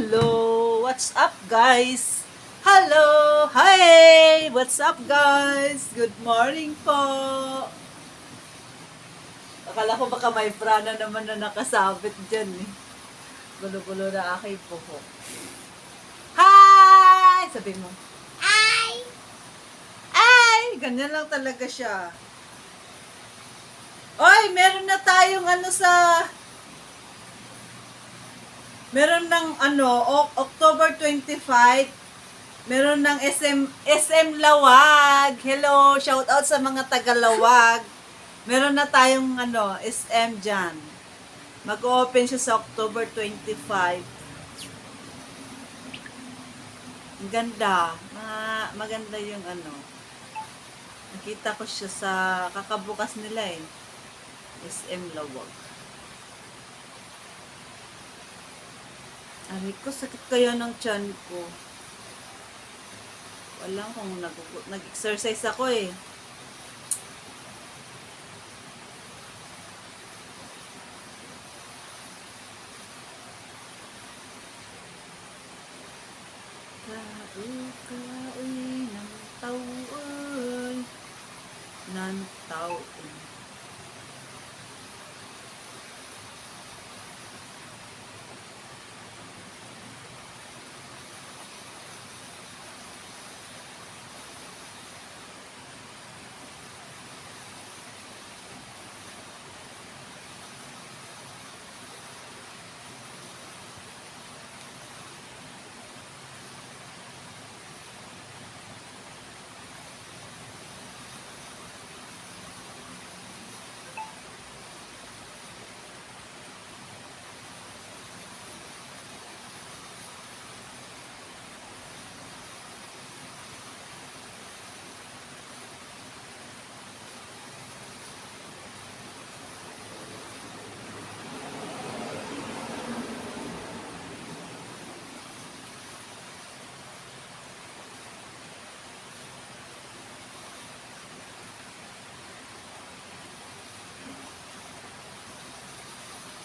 Hello! What's up, guys? Hello! Hi! What's up, guys? Good morning po! Akala ko baka may prana naman na nakasabit dyan eh. Gulo-gulo na aking buhok. Hi! Sabi mo. Ay! Ay! Ganyan lang talaga siya. Oy, meron na tayong ano sa... Meron ng ano, October 25, meron ng SM, SM Lawag. Hello, shout out sa mga taga Lawag. Meron na tayong ano, SM dyan. Mag-open siya sa October 25. Ang ganda. Ma maganda yung ano. Nakita ko siya sa kakabukas nila eh. SM Lawag. Aray ko, sakit kaya ng tiyan ko. Wala kung nag- nag-exercise ako eh.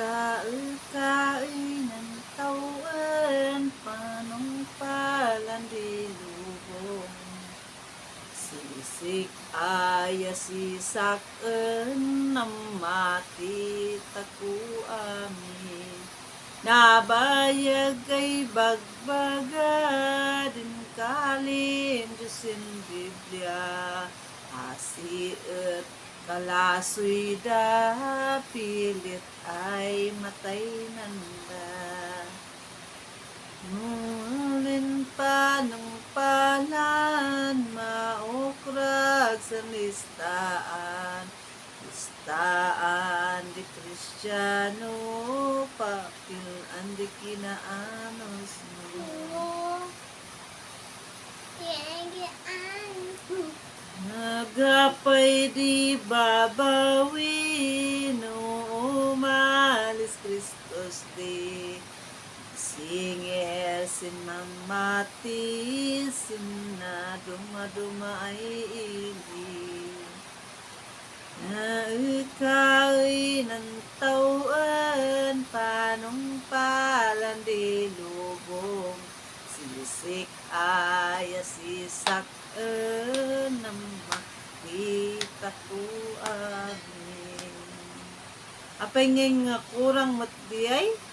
Kail-kail ng tawan, panungpalan dilubong. Sisik ay sisakan ng matitaku amin. Nabayag ay bagbaga din kalin Diyos in Biblia. Asi at kalasoy da pilit ay matay nanda Nulin pa ng palan maukrag sa listaan Listaan di Kristiyano papil andi kinaanos mo Oo. Tiyagaan. Nagapay di babawi no umalis Kristos di Singe sin mamati sin na duma-duma ay ili Na ikaw'y ng tauan panong palandi lubong. Silisik ay sisak na makita ko amin. Apay ngay nga kurang matbiyay?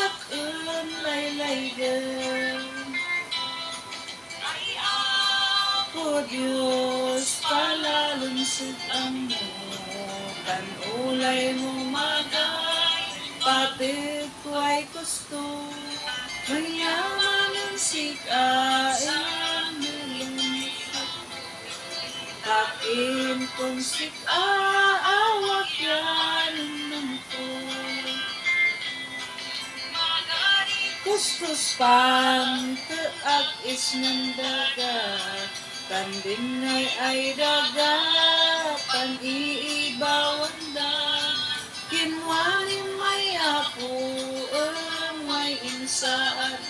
Tansak un laylay din Po Diyos palalunsod ang mo Kanulay mo magay Pati ko ay gusto Mayaman ang sikain Takin kong sikaawak yan Kustos pang teag is ng daga Tanding ay ay daga Pan iibawan da. Kinwani may apo May insaan.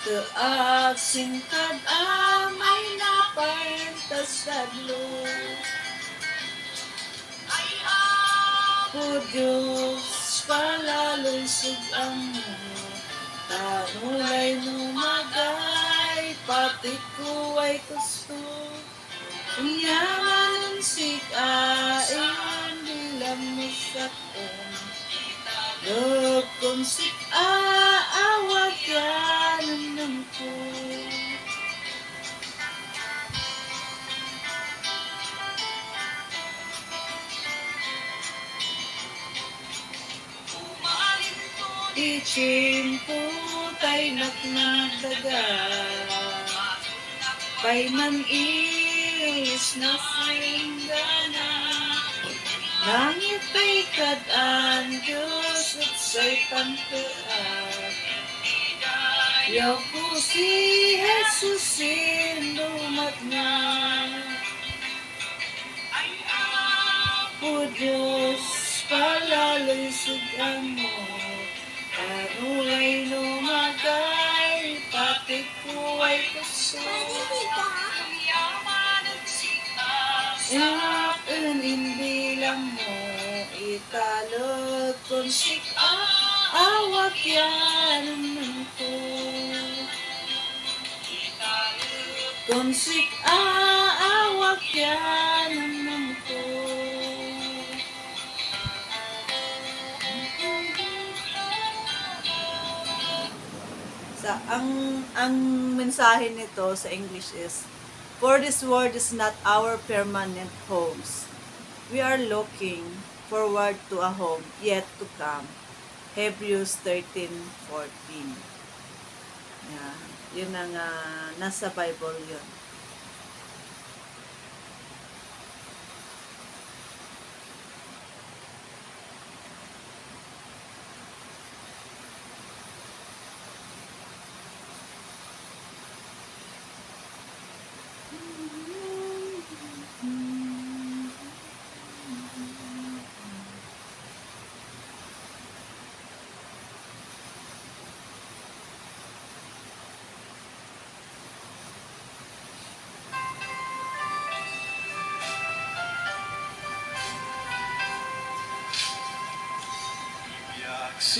Teag singkad amay napaintas sadlo Po Diyos, palaloy ang mo Tanulay numagay, pati ko ay gusto. Iyaman ang sikain, bilang misakon Lukong sikaawag yan ng ko tay naknadaga Kay man iris na singgana Langit ay kadaan Diyos at sa'y pantaan Yaw ko si Jesus sinumat na. O Diyos, palaloy mo ay kuso Iyakin hindi lang mo Italog kung sika Awak yan ng ko Kung sika Awak yan Sa ang ang mensahe nito sa English is For this world is not our permanent homes. We are looking forward to a home yet to come. Hebrews 13:14. Yeah, yun ang ah, nasa Bible yun.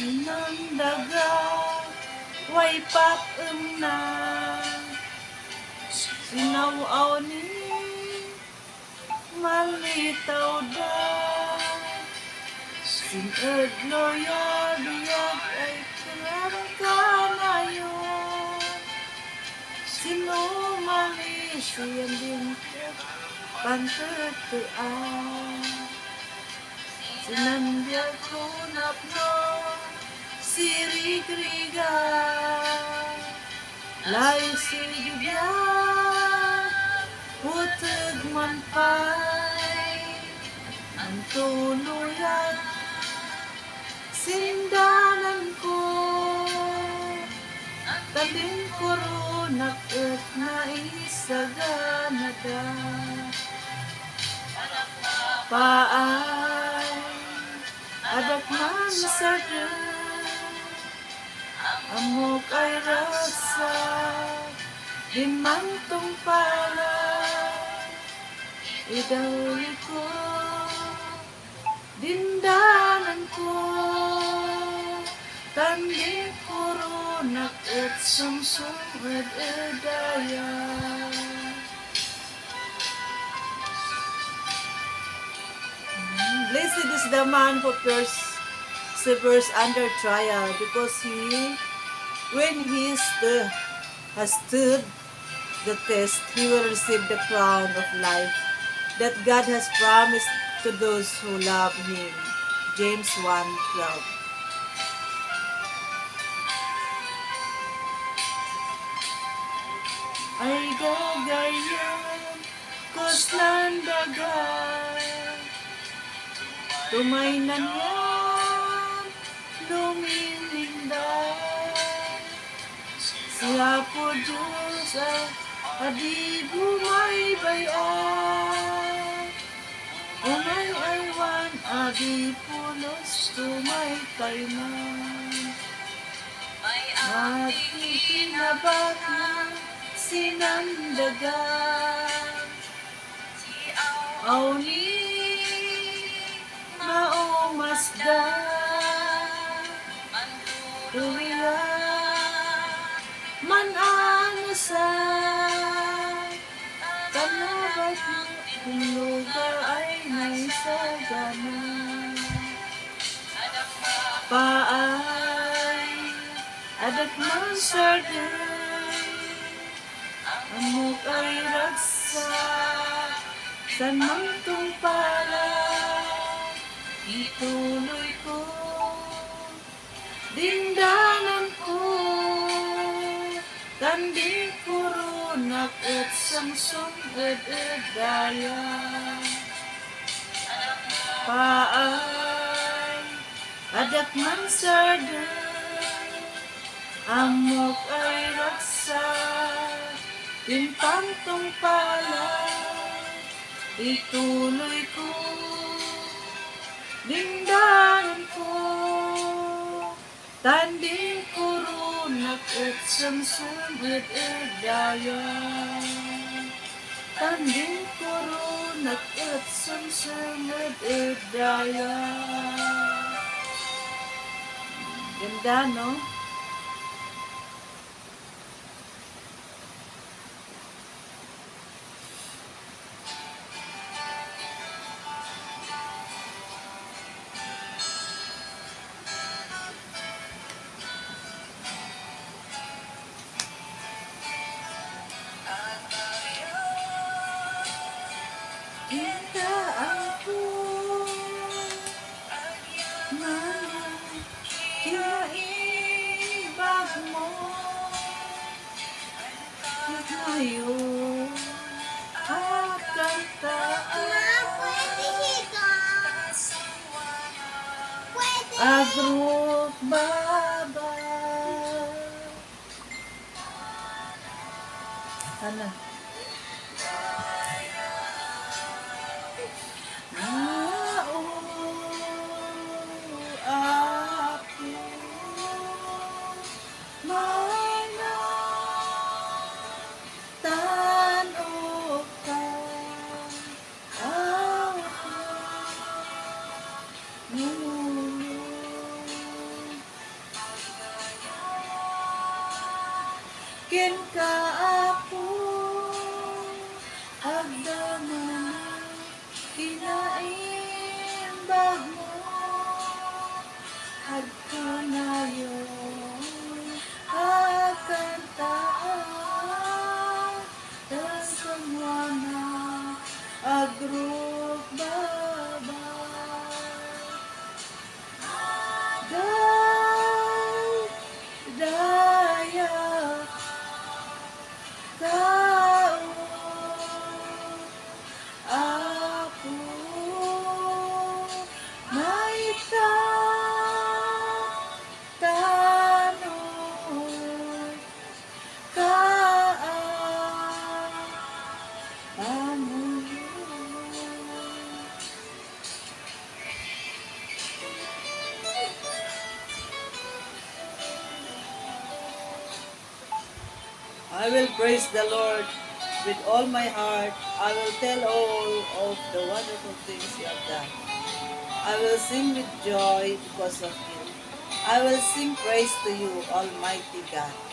Sinandaga, way patum na Sinawaw ni malitaw da. Sinad loya biyag ay kailangan ka na yun. Sino mali siyan din Pantutuan Sinandya ko napno Sirigriga Lay sigibya Putag man pa'y Ang Sindanan ko Taling koronak at naisaganada Paay Adak man sa Amok ay rasa Di man tong pala Idawli ko. Dindanan ko Tandi puro nakit sumsumid edaya Blessed is the man who perseveres under trial because he, when he has stood the test, he will receive the crown of life that God has promised to those who love Him. James 1.12 Ay yan, Po Diyos ay adi bumay bayan. Umay aywan, adi pulos, tumay kainan. At itinabak na sinandagan. Auni maumasda Tuwiya man ano sa Kalabat kung lugar ay may sagana Paay adat man sa Amok ay ragsak San man tong pala Ituloy ko. Dindanan Tandi puro nakit samsung ed edaya Paay Adak man sarda Amok ay raksa Timpang tong pala Ituloy ko Dindanan ko Tanding kurunak at samsumit edaya Tanding kurunak at samsumit edaya Ganda, no? Praise the Lord with all my heart. I will tell all of the wonderful things He has done. I will sing with joy because of you. I will sing praise to you, Almighty God.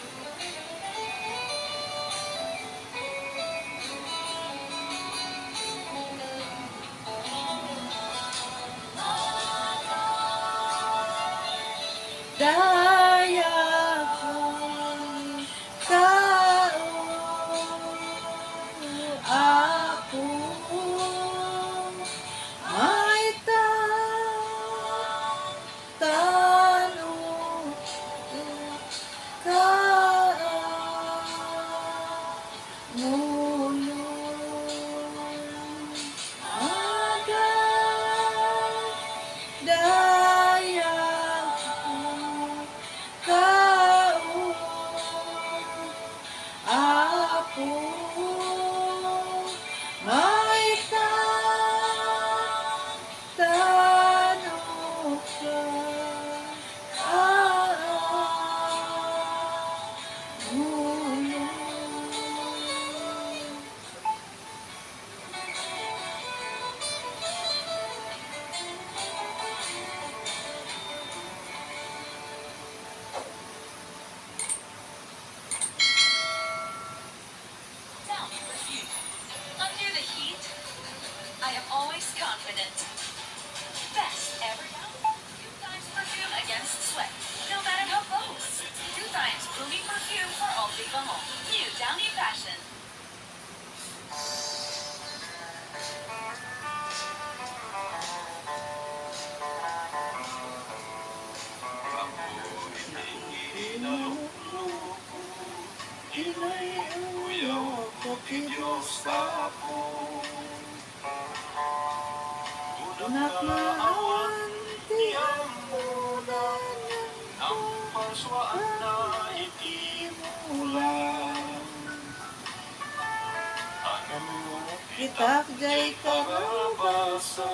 Kita jay karabasa, karabasa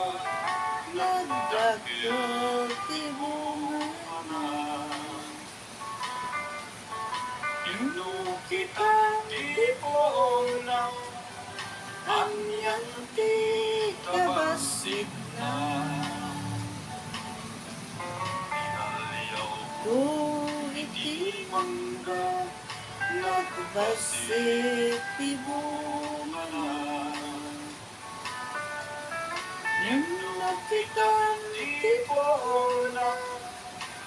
nagdagdag tibungan. Ino kita tipon ng Anyang ti kabasig na. Inaliyaw Kung iti mangga, nagbasig tibungan. Yung nakitan tipon na,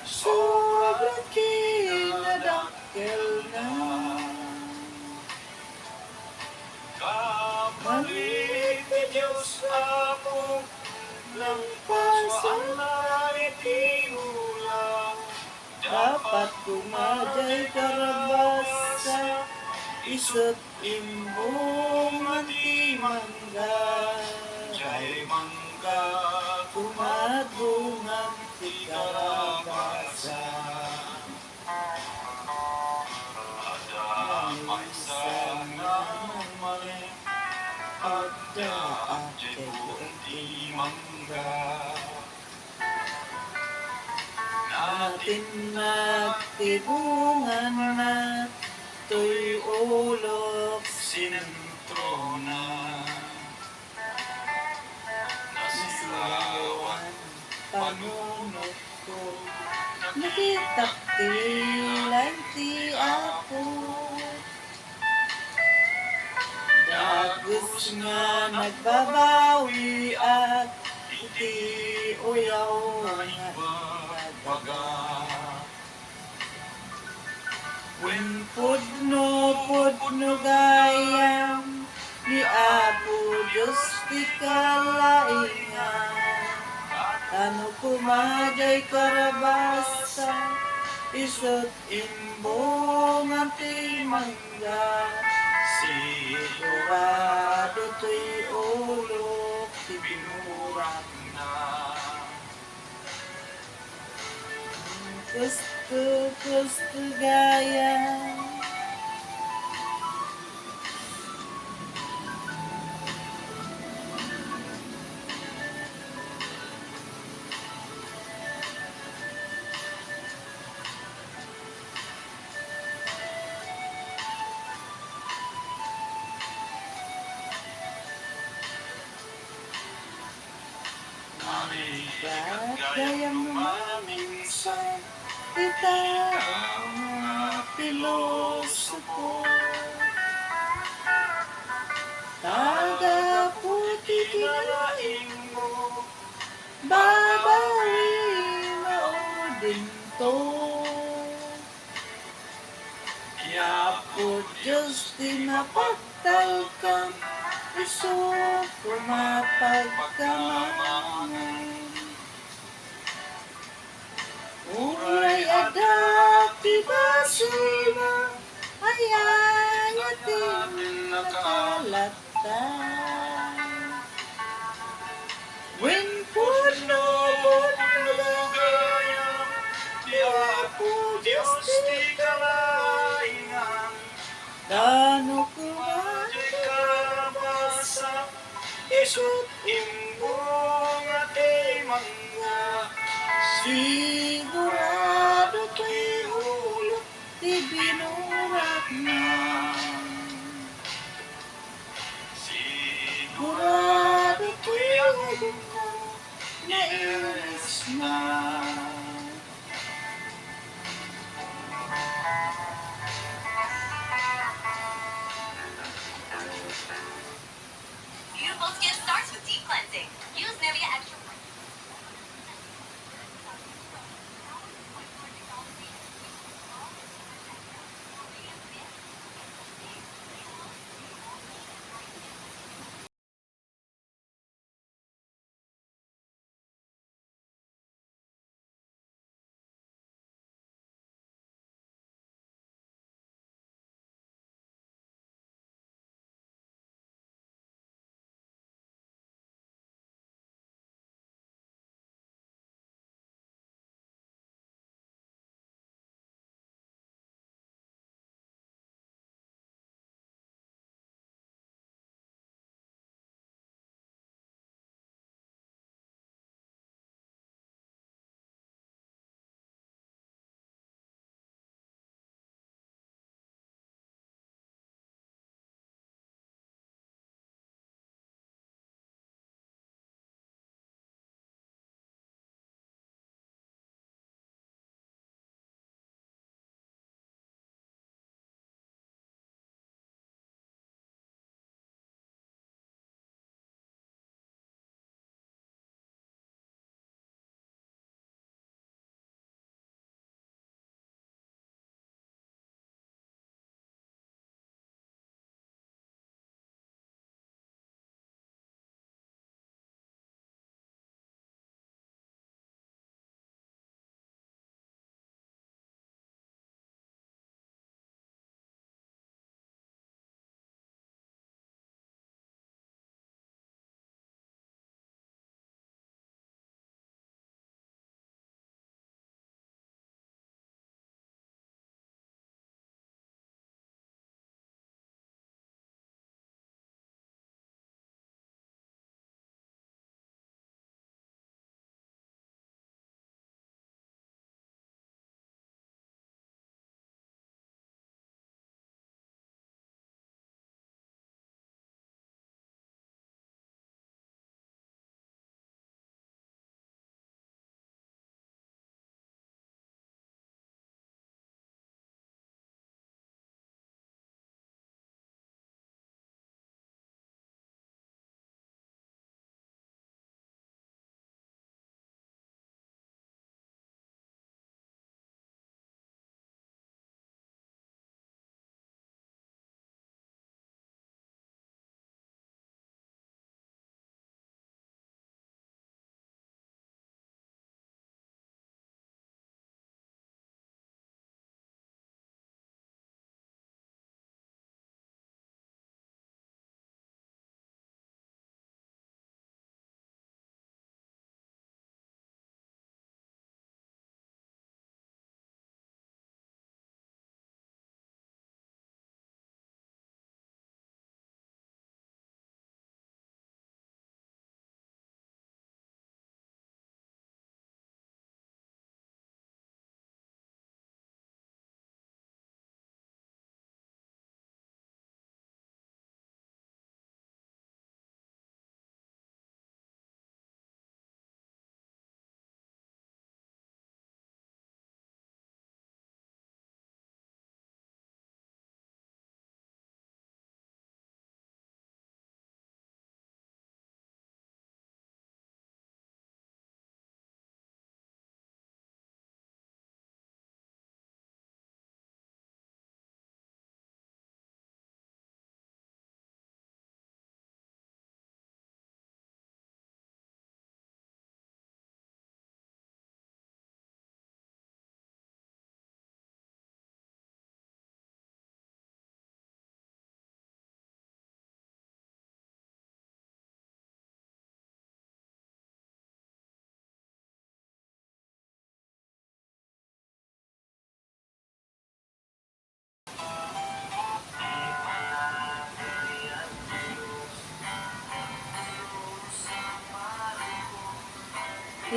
sobrang kinadakkel na. Kapalit Diyos ako ng paswaan na itimulan Dapat kumajay karabasa, isot imbong antimangga. Jai mangga Kumadungan ti karabasa. Ada may sana mali Ada ate bunti mangga Natin nagtibungan na To'y ulok panunod ko Nakitaktilan ti ako Dagos nga nagbabawi at iti uyaw. Nga Baga When pudno pudno gayam ni Apo Diyos ti kalaingan Karabasa isot imbong ang timangga. Sigurado to'y ulok ti binurak na Gusto, gusto gaya Ba't gaya minsan Ikaw ang piloso ko. Tagaputi kinain mo Babawi na din to. Kaya po Diyos di mapagtalkam Iso ko mapagkamanan Uray adati basima ayayatin natin nakalatay. When puno mo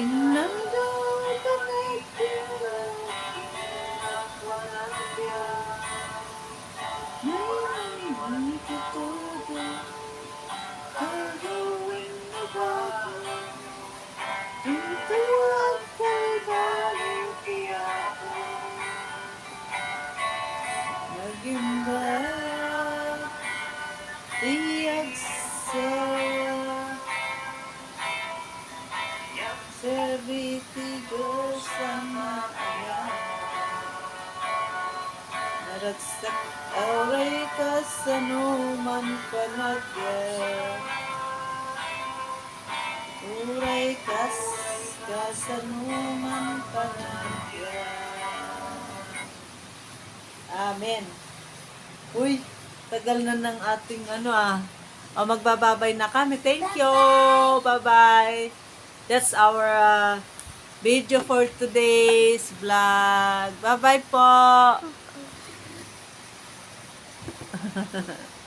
I. tagal na ng ating ano ah. O, magbababay na kami. Thank you. Bye-bye. That's our uh, video for today's vlog. Bye-bye po.